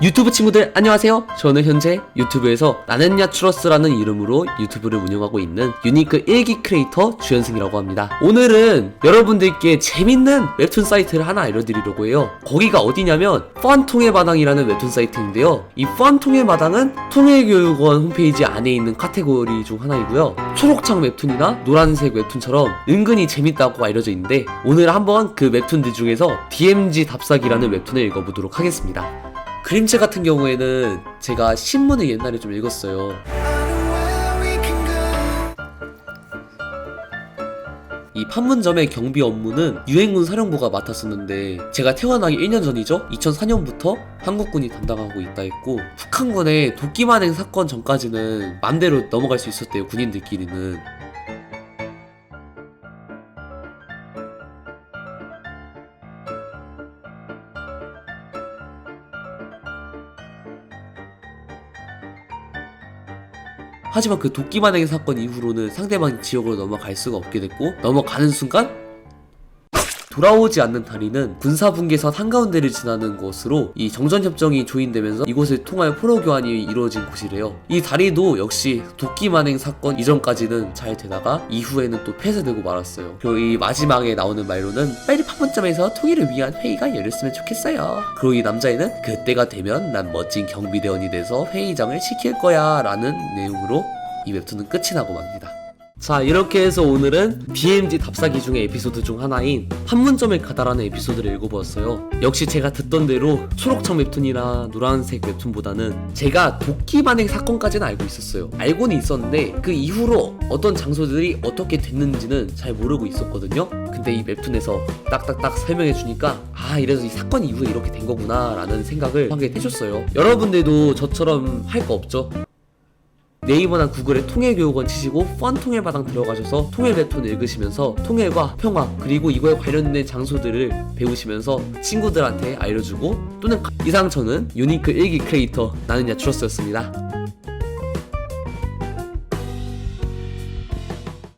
유튜브 친구들 안녕하세요. 저는 현재 유튜브에서 나는 야 추러스라는 이름으로 유튜브를 운영하고 있는 유니크 일기 크리에이터 주현승이라고 합니다. 오늘은 여러분들께 재밌는 웹툰 사이트를 하나 알려드리려고 해요. 거기가 어디냐면 펀통의 마당이라는 웹툰 사이트인데요. 이 펀통의 마당은 통일교육원 홈페이지 안에 있는 카테고리 중 하나이고요. 초록창 웹툰이나 노란색 웹툰처럼 은근히 재밌다고 알려져 있는데 오늘 한번 그 웹툰들 중에서 DMG 답사기라는 웹툰을 읽어보도록 하겠습니다. 그림체 같은 경우에는 제가 신문을 옛날에 좀 읽었어요. 이 판문점의 경비 업무는 유행군 사령부가 맡았었는데 제가 태어나기 1년 전이죠? 2004년부터 한국군이 담당하고 있다 했고 북한군의 도끼만행 사건 전까지는 맘대로 넘어갈 수 있었대요 군인들끼리는 하지만 그 도끼만행 사건 이후로는 상대방 지역으로 넘어갈 수가 없게 됐고 넘어가는 순간 돌아오지 않는 다리는 군사분계선 한가운데를 지나는 곳으로 이 정전협정이 조인되면서 이곳을 통하여 포로 교환이 이루어진 곳이래요. 이 다리도 역시 도끼 만행 사건 이전까지는 잘 되다가 이후에는 또 폐쇄되고 말았어요. 그리고 이 마지막에 나오는 말로는 빨리 판문점에서 통일을 위한 회의가 열렸으면 좋겠어요. 그리고 이 남자애는 그때가 되면 난 멋진 경비대원이 돼서 회의장을 지킬 거야 라는 내용으로 이 웹툰은 끝이 나고 맙니다. 자 이렇게 해서 오늘은 DMG 답사기 중의 에피소드 중 하나인 판문점에 가다라는 에피소드를 읽어보았어요. 역시 제가 듣던 대로 초록청 웹툰이나 노란색 웹툰보다는 제가 도끼만행 사건까지는 알고 있었어요. 알고는 있었는데 그 이후로 어떤 장소들이 어떻게 됐는지는 잘 모르고 있었거든요. 근데 이 웹툰에서 딱딱딱 설명해 주니까 아 이래서 이 사건 이후에 이렇게 된 거구나 라는 생각을 하게 해줬어요. 여러분들도 저처럼 할 거 없죠? 네이버나 구글에 통일교육원 치시고 펀 통일마당 들어가셔서 통일 웹툰 읽으시면서 통일과 평화 그리고 이거에 관련된 장소들을 배우시면서 친구들한테 알려주고 또는 이상 저는 유니크 일기 크리에이터 나는 야추러스였습니다.